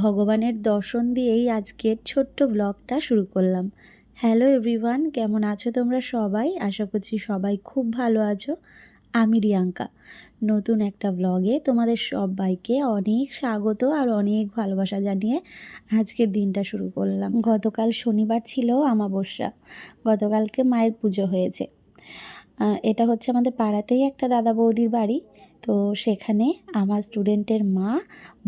ভগবানের দর্শন দিয়েই আজকের ছোট্ট ব্লগটা শুরু করলাম। হ্যালো এভরিওয়ান কেমন আছো তোমরা সবাই? আশা করছি সবাই খুব ভালো আছো। আমি রিয়াঙ্কা। নতুন একটা ব্লগে তোমাদের সবাইকে অনেক স্বাগত আর অনেক ভালোবাসা জানিয়ে আজকের দিনটা শুরু করলাম। গতকাল শনিবার ছিল আমাবস্যা গতকালকে মায়ের পুজো হয়েছে। এটা হচ্ছে আমাদের পাড়াতেই একটা দাদা বৌদির বাড়ি। তো সেখানে আমার স্টুডেন্টের মা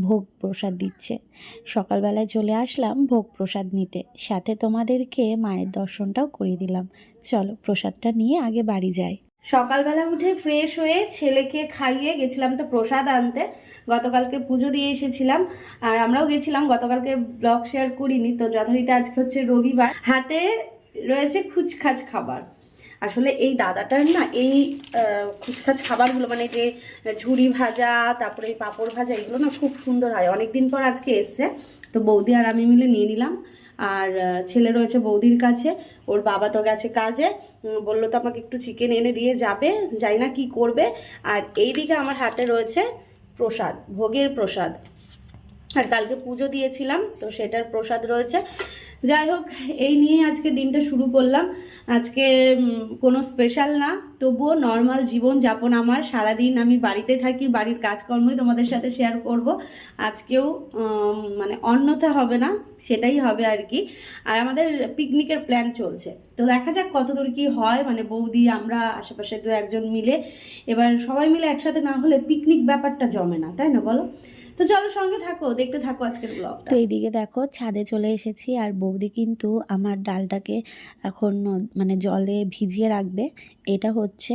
ভোগ প্রসাদ দিচ্ছে। সকালবেলায় চলে আসলাম ভোগ প্রসাদ নিতে। সাথে তোমাদেরকে মায়ের দর্শনটাও করিয়ে দিলাম। চলো প্রসাদটা নিয়ে আগে বাড়ি যাই। সকালবেলা উঠে ফ্রেশ হয়ে ছেলেকে খাইয়ে গেছিলাম তো প্রসাদ আনতে। গতকালকে পুজো দিয়ে এসেছিলাম আর আমরাও গেছিলাম। গতকালকে ব্লগ শেয়ার করিনি তো যথারীতি আজকে হচ্ছে রবিবার। হাতে রয়েছে খুচখাচ খাবার। আসলে এই দাদাটার না এই খুচখাচ খাবারগুলো মানে যে ঝুড়ি ভাজা, তারপরে এই পাঁপড় ভাজা, এগুলো না খুব সুন্দর হয়। অনেক দিন পর আজকে এসছে। তো বৌদি আর আমি মিলে নিয়ে নিলাম। আর ছেলে রয়েছে বৌদির কাছে। ওর বাবা তো গেছে কাজে। বলল তো আমাকে একটু চিকেন এনে দিয়ে যাবে। যাই না কি করবে। আর এই দিকে আমার হাতে রয়েছে প্রসাদ, ভোগের প্রসাদ। আর কালকে পুজো দিয়েছিলাম, তো সেটার প্রসাদ রয়েছে। যাই হোক, এই নিয়ে আজকে দিনটা শুরু করলাম। আজকে কোনো স্পেশাল না, তবুও নর্মাল জীবন যাপন আমার। সারাদিন আমি বাড়িতে থাকি, বাড়ির কাজকর্মই তোমাদের সাথে শেয়ার করব। আজকেও মানে অন্যথা হবে না, সেটাই হবে আর কি। আর আমাদের পিকনিকের প্ল্যান চলছে। তো দেখা যাক কতদূর কি হয়। মানে বৌদি, আমরা আশেপাশে দু একজন মিলে। এবার সবাই মিলে একসাথে না হলে পিকনিক ব্যাপারটা জমে না, তাই না বলো? তো চলো সঙ্গে থাকো, দেখতে থাকো আজকের ব্লগ তো এইদিকে দেখো, ছাদে চলে এসেছি আর বৌদি কিন্তু আমার ডালটাকে এখন মানে জলে ভিজিয়ে রাখবে। এটা হচ্ছে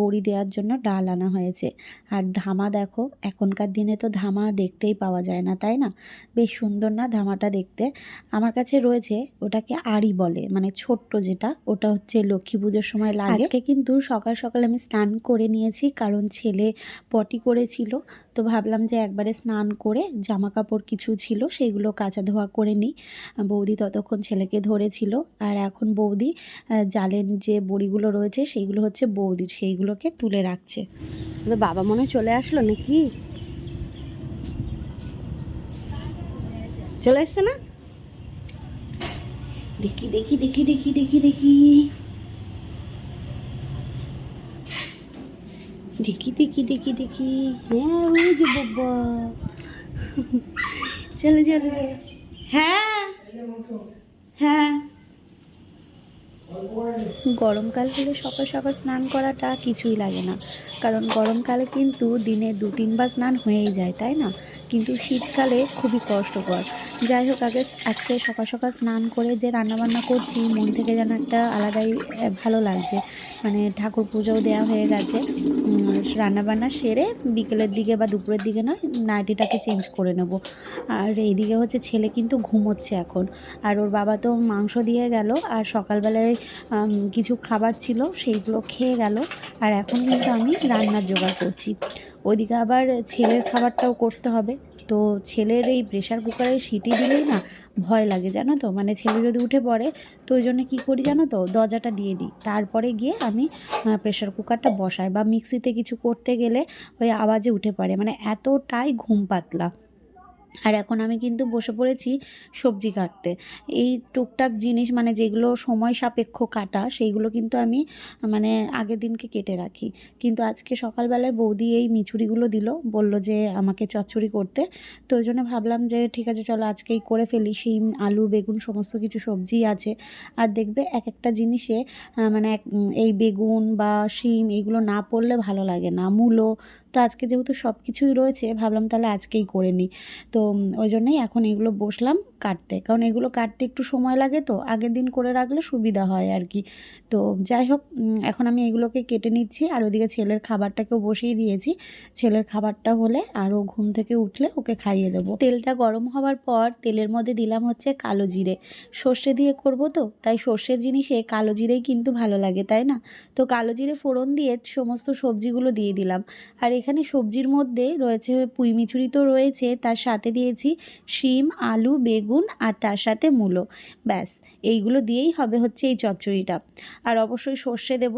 বড়ি দেওয়ার জন্য ডাল আনা হয়েছে। আর ধামা দেখো, এখনকার দিনে তো ধামা দেখতেই পাওয়া যায় না, তাই না? বেশ সুন্দর না ধামাটা দেখতে? আমার কাছে রয়েছে, ওটাকে আড়ি বলে মানে ছোট্ট যেটা, ওটা হচ্ছে লক্ষ্মী পুজোর সময় লাগে। আজকে কিন্তু সকাল সকাল আমি স্নান করে নিয়েছি, কারণ ছেলে পটি করেছিল, তো ভাবলাম যে একবারে স্নান করে জামা কাপড় কিছু ছিল সেইগুলো কাচা ধোয়া করে নিই। বৌদি ততক্ষণ ছেলেকে ধরেছিল, আর এখন বৌদি জালের যে বড়িগুলো রয়েছে সেইগুলো হচ্ছে বৌদির, সেইগুলোকে তুলে রাখছে। বাবা মনে চলে আসলো নাকি? চলে এসছে না? দেখি দেখি দেখি দেখি দেখি দেখি। দেখি দেখি দেখি দেখি। হ্যাঁ ওই যে বাবা। হ্যাঁ। হ্যাঁ। গরমকাল হলে সকাল সকাল স্নান করাটা কিছুই লাগে না। কারণ গরমকালে কিন্তু দিনে দু তিনবার স্নান হয়েই যায়, তাই না? কিন্তু শীতকালে খুবই কষ্টকর। যাই হোক, আগে আজকে সকাল সকাল স্নান করে যে রান্নাবান্না করছি, মন থেকে যেন একটা আলাদাই ভালো লাগছে। মানে ঠাকুর পুজোও দেওয়া হয়ে গেছে। রান্নাবান্না সেরে বিকেলের দিকে বা দুপুরের দিকে না নাইটিটাকে চেঞ্জ করে নেব। আর এইদিকে হচ্ছে ছেলে কিন্তু ঘুমোচ্ছে এখন। আর ওর বাবা তো মাংস দিয়ে গেল, আর সকালবেলায় কিছু খাবার ছিল, সেইগুলো খেয়ে গেল। আর এখন কিন্তু আমি রান্নার জোগাড় করছি। ওইদিকে আবার ছেলের খাবারটাও করতে হবে। তো ছেলের এই প্রেশার কুকারের সিটি দিলেই না ভয় লাগে, জানো তো? মানে ছেলে যদি উঠে পড়ে, তো ওই জন্য কী করি জানো তো? দরজাটা দিয়ে দিই। তারপরে গিয়ে আমি প্রেশার কুকারটা বসাই বা মিক্সিতে কিছু করতে গেলে ওই আওয়াজে উঠে পড়ে। মানে এতটাই ঘুম পাতলা। আর এখন আমি কিন্তু বসে পড়েছি সবজি কাটতে। এই টুকটাক জিনিস মানে যেগুলো সময় সাপেক্ষ কাটা, সেইগুলো কিন্তু আমি মানে আগের দিনকে কেটে রাখি। কিন্তু আজকে সকালবেলায় বৌদি এই মিছুরিগুলো দিল, বলল যে আমাকে চচ্চড়ি করতে। তো ওই জন্য ভাবলাম যে ঠিক আছে, চলো আজকেই করে ফেলি, শিম, আলু, বেগুন, সমস্ত কিছু সবজি আছে। আর দেখবে এক একটা জিনিসে মানে এই বেগুন বা শিম এইগুলো না পড়লে ভালো লাগে না। মূলো তো আজকে যেহেতু সব কিছুই রয়েছে, ভাবলাম তাহলে আজকেই করে নিই। তো ওই জন্যই এখন এগুলো বসলাম কাটতে। কারণ এগুলো কাটতে একটু সময় লাগে তো, আগের দিন করে রাখলে সুবিধা হয় আর কি তো যাই হোক এখন আমি এগুলোকে কেটে নিচ্ছি আর ওদিকে ছেলের খাবারটাকেও বসিয়ে দিয়েছি। ছেলের খাবারটা হলে আর ও ঘুম থেকে উঠলে ওকে খাইয়ে দেবো। তেলটা গরম হওয়ার পর তেলের মধ্যে দিলাম হচ্ছে কালো জিরে। সর্ষে দিয়ে করব তো, তাই সর্ষের জিনিসে কালো জিরেই কিন্তু ভালো লাগে, তাই না? তো কালো জিরে ফোড়ন দিয়ে সমস্ত সবজিগুলো দিয়ে দিলাম। আর এখানে সবজির মধ্যে রয়েছে পুঁই মিচুরি তো রয়েছে তার সাথে দিয়েছি শিম আলু বেগুন আর তার সাথে মূলো। ব্যাস এইগুলো দিয়েই হবে হচ্ছে এই চচ্চড়িটা। আর অবশ্যই সর্ষে দেব।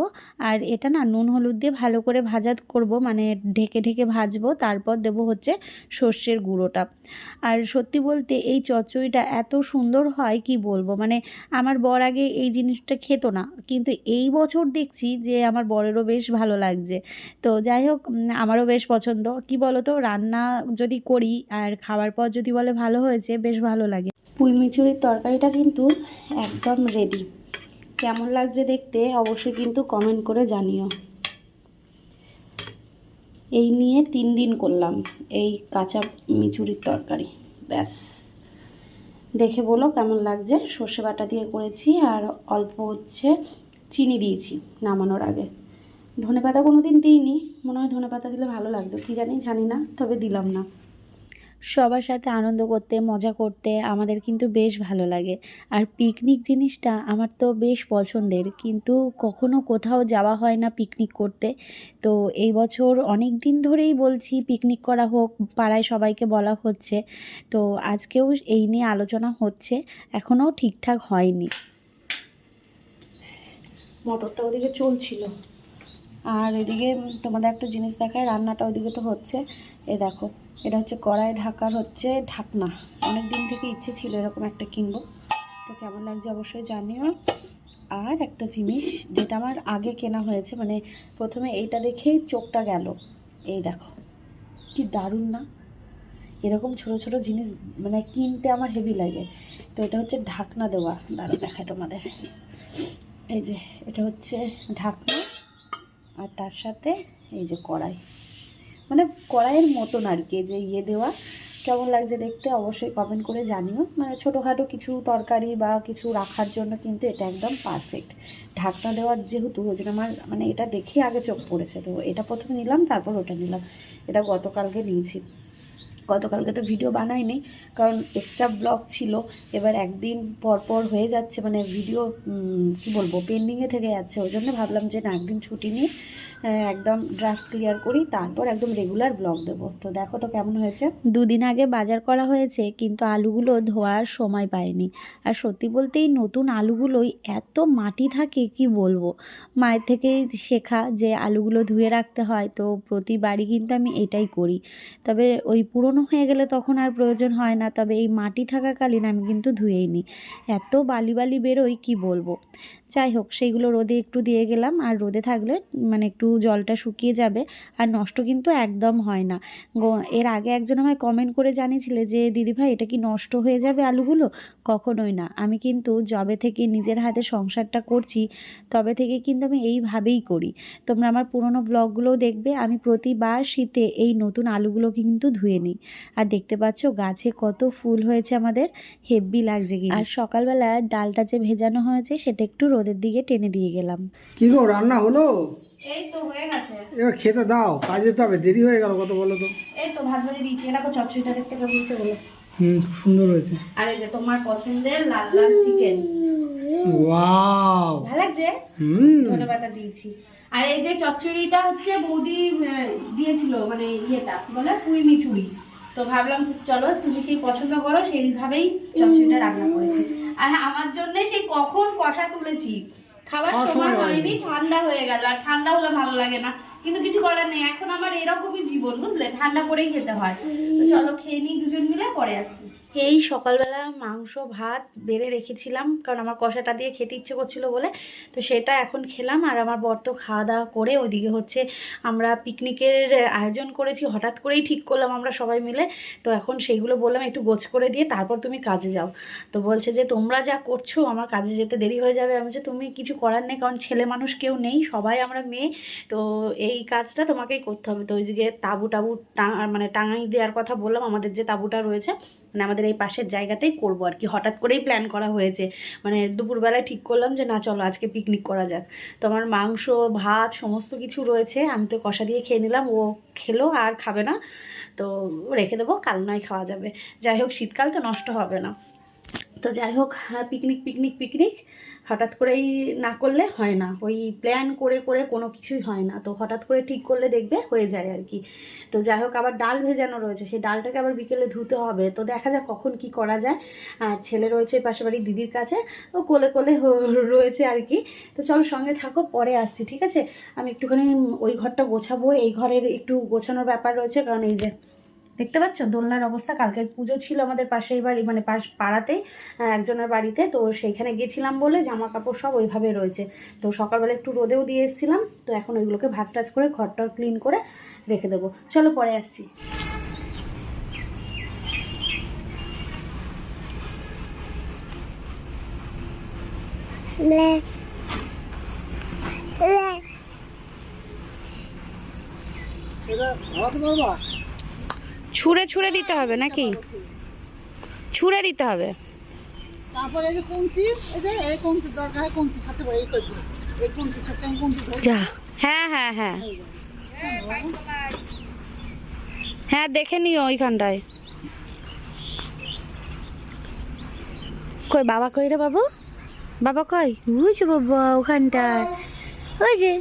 আর এটা না নুন হলুদ দিয়ে ভালো করে ভাজা করব মানে ঢেকে ঢেকে ভাজবো তারপর দেব হচ্ছে সর্ষের গুঁড়োটা। আর সত্যি বলতে এই চচ্চড়িটা এত সুন্দর হয় কি বলব? মানে আমার বর আগে এই জিনিসটা খেত না কিন্তু এই বছর দেখছি যে আমার বরেরও বেশ ভালো লাগছে। তো যাই হোক উম, আমারও বেশ পছন্দ। কি বলো তো রান্না যদি করি আর খাওয়ার পর যদি বলে ভালো হয়েছে, বেশ ভালো লাগে। পুঁই মিচুরির তরকারিটা কিন্তু একদম রেডি কেমন লাগছে দেখতে অবশ্যই কিন্তু কমেন্ট করে জানিও। এই নিয়ে তিন দিন করলাম, এই কাঁচা মিচুরির তরকারি, ব্যাস। দেখে বলো কেমন লাগছে? সর্ষে বাটা দিয়ে করেছি আর অল্প হচ্ছে চিনি দিয়েছি নামানোর আগে। ধনে পাতা কোনো দিন দিইনি। মনে হয় ধনে পাতা দিলে ভালো লাগতো কী জানি জানি না তবে দিলাম না। সবার সাথে আনন্দ করতে মজা করতে আমাদের কিন্তু বেশ ভালো লাগে। আর পিকনিক জিনিসটা আমার তো বেশ পছন্দের কিন্তু কখনো কোথাও যাওয়া হয় না পিকনিক করতে। তো এই বছর অনেক দিন ধরেই বলছি পিকনিক করা হোক পাড়ায় সবাইকে বলা হচ্ছে। তো আজকেও এই নিয়ে আলোচনা হচ্ছে এখনও ঠিকঠাক হয়নি। মোটরটা ওদিকে চলছিল। আর এদিকে তোমাদের একটা জিনিস দেখায়, রান্নাটা ওদিকে তো হচ্ছে। এ দেখো, এটা হচ্ছে কড়াই ঢাকার হচ্ছে ঢাকনা। অনেক দিন থেকে ইচ্ছে ছিল এরকম একটা কিনবো। তো কেমন লাগছে অবশ্যই জানিও। আর একটা জিনিস যেটা আমার আগে কেনা হয়েছে মানে প্রথমে এইটা দেখেই চোখটা গেল। এই দেখো, কি দারুণ না? এরকম ছোট ছোট জিনিস মানে কিনতে আমার হেভি লাগে। তো এটা হচ্ছে ঢাকনা দেওয়া। দাঁড়া দেখায় তোমাদের। এই যে, এটা হচ্ছে ঢাকনা। আর তার সাথে এই যে কড়াই। মানে কড়াইয়ের মতন আর কি যে ইয়ে দেওয়া। কেমন লাগছে দেখতে অবশ্যই কমেন্ট করে জানিও। মানে ছোটোখাটো কিছু তরকারি বা কিছু রাখার জন্য কিন্তু এটা একদম পারফেক্ট ঢাকনা দেওয়ার যেহেতু ওই জন্য আমার মানে এটা দেখে আগে চোখ পড়েছে। তো এটা প্রথমে নিলাম, তারপর ওটা নিলাম। এটা গতকালকে নিয়েছি। গতকালকে তো ভিডিও বানাইনি, কারণ এক্সট্রা ব্লগ ছিল। এবার একদিন পরপর পর হয়ে যাচ্ছে মানে ভিডিও কি বলব পেন্ডিংয়ে থেকে যাচ্ছে। ওই জন্য ভাবলাম যে না, একদিন ছুটি নিয়ে একদম ড্রাফট ক্লিয়ার করি, তারপর একদম রেগুলার ব্লগ দেবো। তো দেখো তো কেমন হয়েছে। দুদিন আগে বাজার করা হয়েছে, কিন্তু আলুগুলো ধোয়ার সময় পাইনি। আর সত্যি বলতে এই নতুন আলুগুলোই এত মাটি থাকে, কি বলব? মায়ের থেকে শেখা যে আলুগুলো ধুয়ে রাখতে হয়, তো প্রতিবারই কিন্তু আমি এটাই করি। তবে ওই পুরনো হয়ে গেলে তখন আর প্রয়োজন হয় না, তবে এই মাটি থাকাকালীন আমি কিন্তু ধুয়েই নিই। এত বালি বালি বেরোই কি বলব? যাই হোক, সেইগুলো রোদে একটু দিয়ে গেলাম, আর রোদে থাকলে মানে একটু জলটা শুকিয়ে যাবে আর নষ্ট কিন্তু একদম হয় না। গো- এর আগে একজন আমায় কমেন্ট করে জানিয়েছিলে যে দিদিভাই এটা কি নষ্ট হয়ে যাবে আলুগুলো? কখনোই না। আমি কিন্তু যবে থেকে নিজের হাতে সংসারটা করছি তবে থেকে কিন্তু আমি এইভাবেই করি। তোমরা আমার পুরনো ব্লগগুলোও দেখবে আমি প্রতিবার শীতে এই নতুন আলুগুলো কিন্তু ধুয়ে নিই। আর দেখতে পাচ্ছ গাছে কত ফুল হয়েছে আমাদের হেব্বি লাগছে কি আর সকালবেলা ডালটা যে ভেজানো হয়েছে সেটা একটু রোদের দিকে টেনে দিয়ে গেলাম। কি গো রান্না হলো? এই তো হয়ে গেছে। এবার খেতে দাও কাজে তো হবে দেরি হয়ে গেল কত বলো তো? এই তো ভাত ভেজে দিয়েছি দেখো চচ্চড়িটা দেখতে কেমন হয়েছে বলো। হুম খুব সুন্দর হয়েছে। আর এই যে তোমার পছন্দের লাল লাল চিকেন। ওয়াও। ভালো লাগছে? হুম। ধনে পাতা দিয়েছি। আর এই যে চচ্চড়িটা হচ্ছে বৌদি দিয়েছিল মানে ইয়েটা বলে পুঁই মিচুরি তো ভাবলাম চলো তুমি সেই পছন্দ করো সেইভাবেই চচ্চড়িটা রান্না করেছি। আর আমার জন্য সেই কখন কষা তুলেছি খাওয়ার সময় হয়নি। ঠান্ডা হয়ে গেল আর ঠান্ডা হলে ভালো লাগে না। কিন্তু কিছু করার নেই এখন আমার এরকমই জীবন বুঝলে? ঠান্ডা করেই খেতে হয়। তো চলো খেয়ে নিই দুজন মিলে পরে আসছি। এই সকালবেলা মাংস, ভাত বেড়ে রেখেছিলাম, কারণ আমার কষাটা দিয়ে খেতে ইচ্ছে করছিল বলে। তো সেটা এখন খেলাম, আর আমার বর তো খাওয়া দাওয়া করে ওইদিকে হচ্ছে আমরা পিকনিকের আয়োজন করেছি, হঠাৎ করেই ঠিক করলাম আমরা সবাই মিলে। তো এখন সেইগুলো বললাম, একটু গোছ করে দিয়ে তারপর তুমি কাজে যাও। তো বলছে যে, তোমরা যা করছ, আমার কাজে যেতে দেরি হয়ে যাবে। আমি যে, তুমি কিছু করার নেই, কারণ ছেলে মানুষ কেউ নেই, সবাই আমরা মেয়ে, তো এই কাজটা তোমাকেই করতে হবে। তো ওইদিকে তাবু টাবু টাঙা মানে টাঙাই দেওয়ার কথা বললাম, আমাদের যে তাবুটা রয়েছে মানে আমাদের এই পাশের জায়গাতেই করব আর কি। হঠাৎ করেই প্ল্যান করা হয়েছে। মানে দুপুরবেলায় ঠিক করলাম যে, না, চলো আজকে পিকনিক করা যাক। তো আমার মাংস, ভাত সমস্ত কিছু রয়েছে। আমি তো কষা দিয়ে খেয়ে নিলাম। ও খেলো, আর খাবে না। তো রেখে দেবো, কাল নয় খাওয়া যাবে। যাই হোক, শীতকাল তো নষ্ট হবে না। তো যাই হোক পিকনিক পিকনিক পিকনিক হঠাৎ করেই না করলে হয় না। ওই প্ল্যান করে করে কোনো কিছুই হয় না। তো হঠাৎ করে ঠিক করলে দেখবে হয়ে যায় আর কি। তো যাই হোক, আবার ডাল ভেজানো রয়েছে। সেই ডালটাকে আবার বিকেলে ধুতে হবে। তো দেখা যাক কখন কি করা যায়। আর ছেলে রয়েছে পাশে বাড়ির দিদির কাছে। ও কোলে কোলে রয়েছে আর কি। তো চলো সঙ্গে থাকো, পরে আসছি, ঠিক আছে? আমি একটুখানি ওই ঘরটা গোছাবো। এই ঘরের একটু গোছানোর ব্যাপার রয়েছে। কারণ এই যে দেখতে পাচ্ছ? দোলনার অবস্থা কালকে পুজো ছিল আমাদের পাশের বাড়ি মানে পাশ পাড়াতেই একজনের বাড়িতে। তো সেইখানে গেছিলাম বলে জামা কাপড় সব ওইভাবে রয়েছে। তো সকালবেলা একটু রোদেও দিয়ে এসেছিলাম। তো এখন ওইগুলোকে ভাজ টাজ করে ঘরটা ক্লিন করে রেখে দেবো। চলো পরে আসছি। এটা ধরাতে পারবা ছুঁড়ে ছুঁড়ে দিতে হবে নাকি? ছুঁড়ে দিতে হবে। তারপরে এই যে এই যে এই কঞ্চি দরকার হয় কঞ্চি সাথে এই করছি এই কঞ্চি সাথে আমি কঞ্চি যা হ্যাঁ হ্যাঁ হ্যাঁ। হ্যাঁ দেখে নিও ওইখানটায়। কই বাবা কই রে বাবু? বাবা কই? যে বাবা ওখানটায়। ওই যে।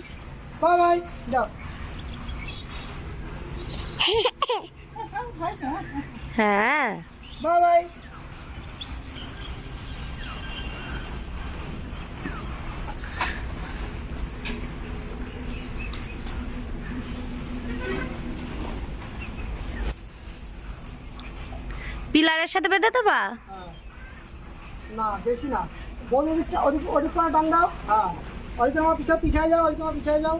হ্যাঁ। বাই বাই পিলারের সাথে বেঁধে দেবা? হ্যাঁ। না বেশি না। বল ওদিকটা ওদিক ওদিক করে টান দাও। হ্যাঁ। ওদিকে তোমার পিছা পিছায় যাও ওদিকে পিছায় যাও।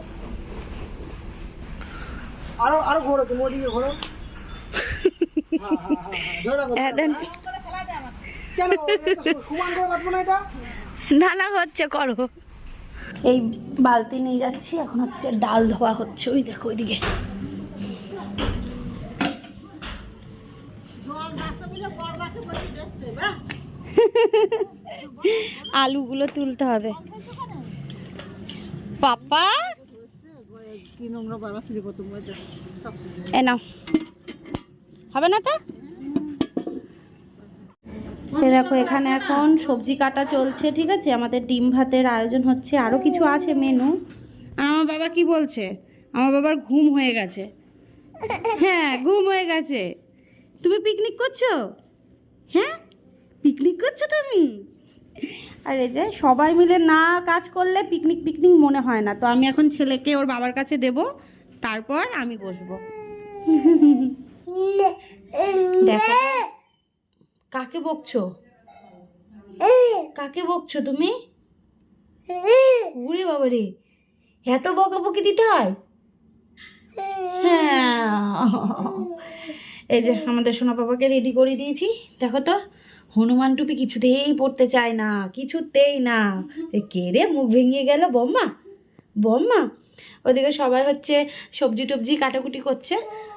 আরও আরও ঘোরো তুমি ওদিকে ঘোরো। না এটা না না হচ্ছে করো। এই বালতি নিয়ে যাচ্ছি এখন হচ্ছে ডাল ধোয়া হচ্ছে ওই দেখো ওইদিকে। আলুগুলো তুলতে হবে। পাপা? এ নাও। হবে না তো? দেখো, এখানে এখন সবজি কাটা চলছে, ঠিক আছে? আমাদের ডিম ভাতের আয়োজন হচ্ছে। আরও কিছু আছে মেনু। আর আমার বাবা কি বলছে? আমার বাবার ঘুম হয়ে গেছে। হ্যাঁ ঘুম হয়ে গেছে। তুমি পিকনিক করছ? হ্যাঁ? পিকনিক করছ তুমি? আর এই যে, সবাই মিলে না কাজ করলে পিকনিক পিকনিক মনে হয় না। তো আমি এখন ছেলেকে ওর বাবার কাছে দেব। তারপর আমি বসবো। দেখো। কাকে বকছো? কাকে বকছো তুমি? উরে বাবা রে এত বকাবকি দিতে হয়? হ্যাঁ। এই যে আমাদের সোনা বাবাকে রেডি করে দিয়েছি। দেখো তো হনুমান টুপি কিছুতেই পড়তে চায় না কিছুতেই না। কে রে মুখ ভেঙে গেল বম্মা। বম্মা ওদিকে সবাই হচ্ছে সবজি টবজি কাটাকুটি করছে।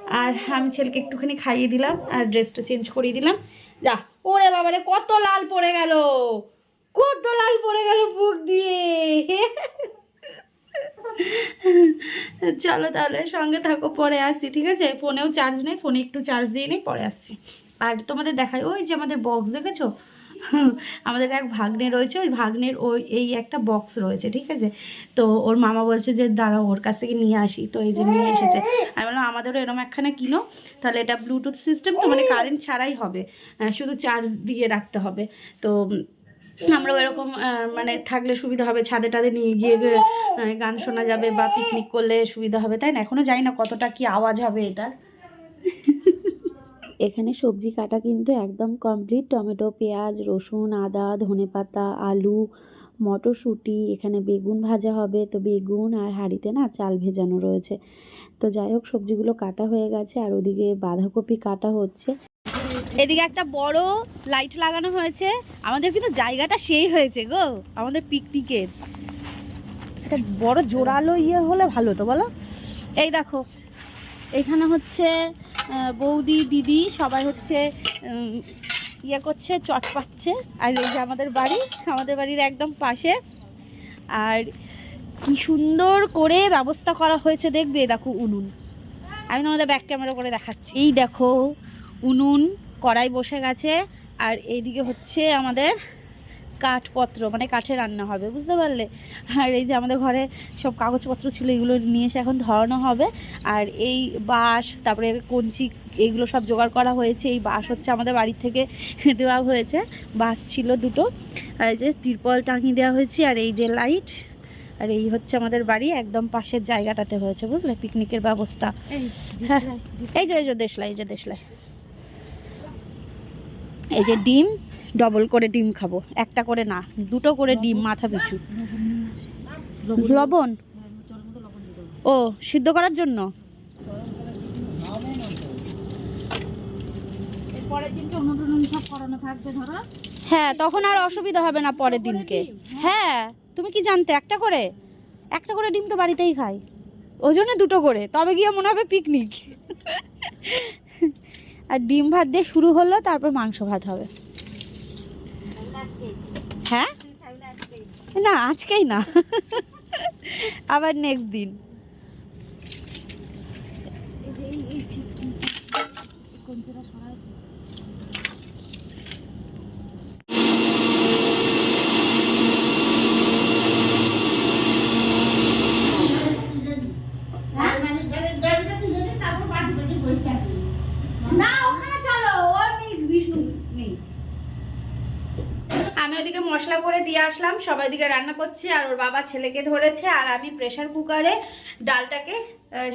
আর আমি ছেলেকে একটুখানি খাইয়ে দিলাম আর ড্রেসটা চেঞ্জ করিয়ে দিলাম। যা, ওরে বাবারে, কত লাল পড়ে গেল। কত লাল পড়ে গেল মুখ দিয়ে। চলো তাহলে সঙ্গে থাকো, পরে আসছি, ঠিক আছে? ফোনেও চার্জ নেই, ফোনে একটু চার্জ দিয়ে নেই, পরে আসছি। আর তোমাদের দেখাই, ওই যে আমাদের বক্স দেখেছ? আমাদের এক ভাগ্নে রয়েছে, ওই ভাগ্নের ওই, এই একটা বক্স রয়েছে, ঠিক আছে? তো ওর মামা বলছে যে, দাঁড়াও, ওর কাছ থেকে নিয়ে আসি। তো এই যে নিয়ে এসেছে। আমি বললাম, আমাদেরও এরকম একখানা কিনো, তাহলে এটা ব্লুটুথ সিস্টেম তো মানে কারেন্ট ছাড়াই হবে। শুধু চার্জ দিয়ে রাখতে হবে। তো আমরাও এরকম মানে থাকলে সুবিধা হবে, ছাদে টাদে নিয়ে গিয়ে গান শোনা যাবে বা পিকনিক করলে সুবিধা হবে, তাই না? এখনও জানি না কতটা কি আওয়াজ হবে এটার। এখানে সবজি কাটা কিন্তু একদম কমপ্লিট টমেটো, পেঁয়াজ, রসুন, আদা, ধনেপাতা, আলু, মটরশুঁটি, এখানে বেগুন ভাজা হবে। তো বেগুন আর হাঁড়িতে না চাল ভেজানো রয়েছে। তো যাই হোক, সবজিগুলো কাটা হয়ে গেছে আর ওদিকে বাঁধাকপি কাটা হচ্ছে। এদিকে একটা বড় লাইট লাগানো হয়েছে। আমাদের কিন্তু জায়গাটা সেই হয়েছে গো, আমাদের পিকনিকের একটা বড় জোরালো ইয়ে হলে ভালো তো বলো? এই দেখো, এখানে হচ্ছে বৌদি, দিদি সবাই হচ্ছে ইয়ে করছে, চট পাচ্ছে। আর এই যে আমাদের বাড়ি, আমাদের বাড়ির একদম পাশে। আর কি সুন্দর করে ব্যবস্থা করা হয়েছে, দেখবে দেখো উনুন। আমি তোমাদের ব্যাক ক্যামেরা করে দেখাচ্ছি। এই দেখো, উনুন কড়াই বসে গেছে। আর এইদিকে হচ্ছে আমাদের কাঠপত্র মানে কাঠে রান্না হবে বুঝতে পারলে? আর এই যে আমাদের ঘরে সব কাগজপত্র ছিল এগুলো নিয়ে এসে এখন ধরানো হবে। আর এই বাঁশ তারপরে কঞ্চি এইগুলো সব জোগাড় করা হয়েছে। এই বাঁশ হচ্ছে আমাদের বাড়ি থেকে দেওয়া হয়েছে। বাঁশ ছিল দুটো। আর এই যে তিরপল টাঙিয়ে দেওয়া হয়েছে আর এই যে লাইট আর এই হচ্ছে আমাদের বাড়ি একদম পাশের জায়গাটাতে হয়েছে বুঝলে? পিকনিকের ব্যবস্থা। হ্যাঁ এই যে এই যে দেশলাই এই যে দেশলাই। এই যে ডিম ডবল করে ডিম খাব। একটা করে না দুটো করে ডিম মাথা পিছু। লবণ ও সিদ্ধ করার জন্য? হ্যাঁ তখন আর অসুবিধা হবে না পরের দিনকে। হ্যাঁ। তুমি কি জানতে একটা করে? একটা করে ডিম তো বাড়িতেই খাই। ওই জন্য দুটো করে তবে গিয়ে মনে হবে পিকনিক আর ডিম ভাত দিয়ে শুরু হলো তারপর মাংস ভাত হবে। হ্যাঁ? না আজকেই না। আবার নেক্সট দিন না ওখানে চলো ওর নেই বিষ্ণু নেই আমি ওদিকে দিয়ে আসলাম, সবাই দিকে রান্না করছে আর ওর বাবা ছেলেকে ধরেছে আর আমি প্রেশার কুকারে ডালটাকে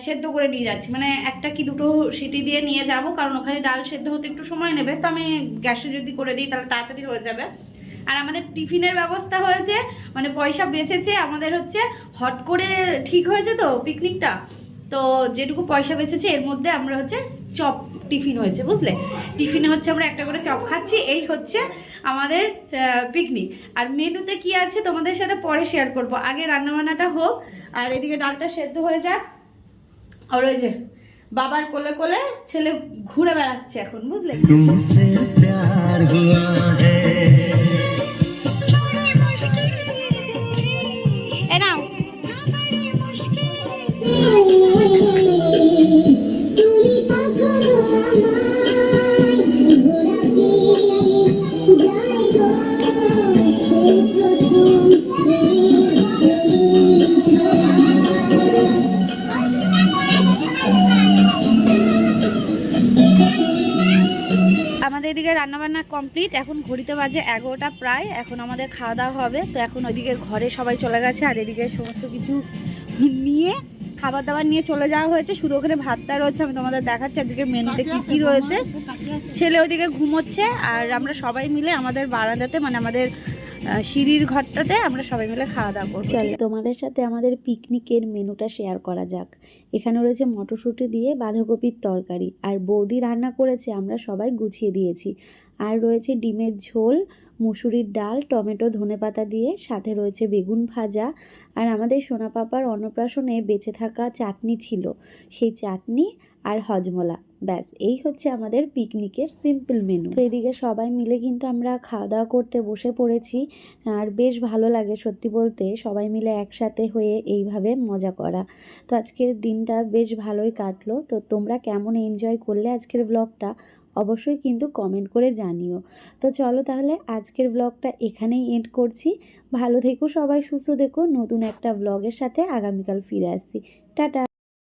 সেদ্ধ করে নিয়ে যাচ্ছি। মানে একটা কি দুটো সিটি দিয়ে নিয়ে যাব, কারণ ওখানে ডাল সেদ্ধ হতে একটু সময় নেবে। তো আমি গ্যাসে যদি করে দিই তাহলে তাড়াতাড়ি হয়ে যাবে। আর আমাদের টিফিনের ব্যবস্থা হয়েছে মানে পয়সা বেঁচেছে, আমাদের হচ্ছে হট করে ঠিক হয়েছে তো পিকনিকটা তো যেটুকু পয়সা বেঁচেছে, এর মধ্যে আমরা হচ্ছে চপ টিফিন হয়েছে, বুঝলে? টিফিনে হচ্ছে আমরা একটা করে চপ খাচ্ছি, এই হচ্ছে আমাদের পিকনিক আর মেনুতে কি আছে তোমাদের সাথে পরে শেয়ার করব। আগে রান্নাবান্নাটা হোক, আর এদিকে ডালটা সেদ্ধ হয়ে যাক। আর ওই যে বাবার কোলে কোলে ছেলে ঘুরে বেড়াচ্ছে এখন, বুঝলে? কমপ্লিট এখন ঘড়িতে বাজে এগারোটা প্রায়, এখন আমাদের খাওয়া দাওয়া হবে। তো এখন ওইদিকে ঘরে সবাই চলে গেছে, আর এদিকে সমস্ত কিছু নিয়ে খাবার দাবার নিয়ে চলে যাওয়া হয়েছে। শুধু ওখানে ভাতটা রয়েছে, আমি তোমাদের দেখাচ্ছি আজকে মেনুতে কী কী রয়েছে। ছেলে ওইদিকে ঘুমোচ্ছে, আর আমরা সবাই মিলে আমাদের বারান্দাতে মানে আমাদের সিঁড়ির ঘরটাতে আমরা সবাই মিলে খাওয়া দাওয়া চলো, তোমাদের সাথে আমাদের পিকনিকের মেনুটা শেয়ার করা যাক। এখানে রয়েছে মটরশুঁটি দিয়ে বাঁধাকপির তরকারি, আর বৌদি রান্না করেছে, আমরা সবাই গুছিয়ে দিয়েছি। আর রয়েছে ডিমের ঝোল, মুসুরির ডাল, টমেটো ধনেপাতা দিয়ে, সাথে রয়েছে বেগুন ভাজা। আর আমাদের সোনা পাপার অন্নপ্রাশনে বেঁচে থাকা চাটনি ছিল, সেই চাটনি আর হজমলা। ব্যাস, এই হচ্ছে আমাদের পিকনিকের সিম্পল মেনু তো এদিকে সবাই মিলে কিন্তু আমরা খাওয়া দাওয়া করতে বসে পড়েছি, আর বেশ ভালো লাগে সত্যি বলতে, সবাই মিলে একসাথে হয়ে এইভাবে মজা করা। তো আজকের দিনটা বেশ ভালোই কাটলো। তো তোমরা কেমন এনজয় করলে আজকের ব্লগটা অবশ্যই কিন্তু কমেন্ট করে জানিও। তো চলো তাহলে আজকের ব্লগটা এখানেই এন্ড করছি। ভালো থেকো সবাই, সুস্থ থেকো। নতুন একটা ব্লগের সাথে আগামীকাল ফিরে আসছি। টাটা!